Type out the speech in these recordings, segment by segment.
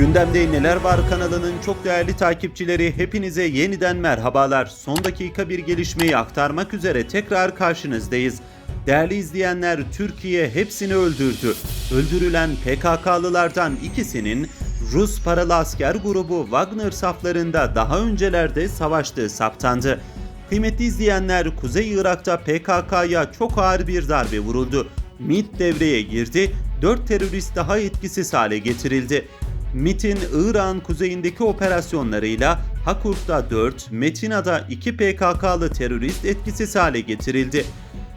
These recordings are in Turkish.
Gündemde Neler Var kanalının çok değerli takipçileri hepinize yeniden merhabalar. Son dakika bir gelişmeyi aktarmak üzere tekrar karşınızdayız. Değerli izleyenler Türkiye hepsini öldürdü. Öldürülen PKK'lılardan ikisinin Rus paralı asker grubu Wagner saflarında daha öncelerde savaştığı saptandı. Kıymetli izleyenler Kuzey Irak'ta PKK'ya çok ağır bir darbe vuruldu. MİT devreye girdi, 4 terörist daha etkisiz hale getirildi. MİT'in İran kuzeyindeki operasyonlarıyla Hakurk'ta 4, Metina'da 2 PKK'lı terörist etkisiz hale getirildi.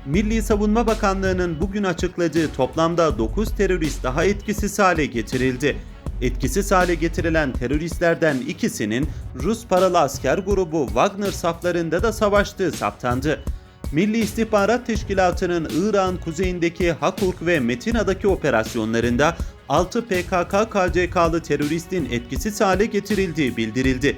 Milli Savunma Bakanlığı'nın bugün açıkladığı toplamda 9 terörist daha etkisiz hale getirildi. Etkisiz hale getirilen teröristlerden ikisinin Rus paralı asker grubu Wagner saflarında da savaştığı saptandı. Milli İstihbarat Teşkilatı'nın İran kuzeyindeki Hakurk ve Metina'daki operasyonlarında 6 PKK-KCK'lı teröristin etkisiz hale getirildiği bildirildi.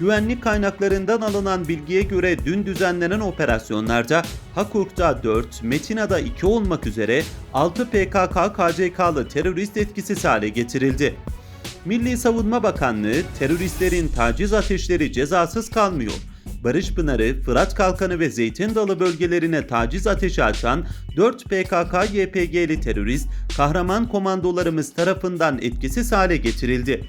Güvenlik kaynaklarından alınan bilgiye göre dün düzenlenen operasyonlarda Hakurk'ta 4, Metina'da 2 olmak üzere 6 PKK-KCK'lı terörist etkisiz hale getirildi. Milli Savunma Bakanlığı teröristlerin taciz ateşleri cezasız kalmıyor. Barış Pınarı, Fırat Kalkanı ve Zeytin Dalı bölgelerine taciz ateşi açan 4 PKK-YPG'li terörist kahraman komandolarımız tarafından etkisiz hale getirildi.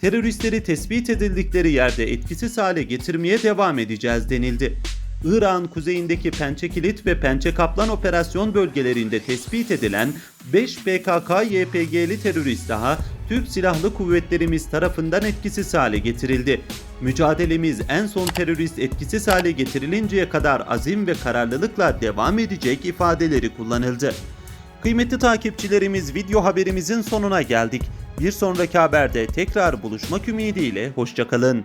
Teröristleri tespit edildikleri yerde etkisiz hale getirmeye devam edeceğiz denildi. İran kuzeyindeki Pençekilit ve Pençe Kaplan operasyon bölgelerinde tespit edilen 5 PKK-YPG'li terörist daha Türk Silahlı Kuvvetlerimiz tarafından etkisiz hale getirildi. Mücadelemiz en son terörist etkisiz hale getirilinceye kadar azim ve kararlılıkla devam edecek ifadeleri kullanıldı. Kıymetli takipçilerimiz video haberimizin sonuna geldik. Bir sonraki haberde tekrar buluşmak ümidiyle hoşçakalın.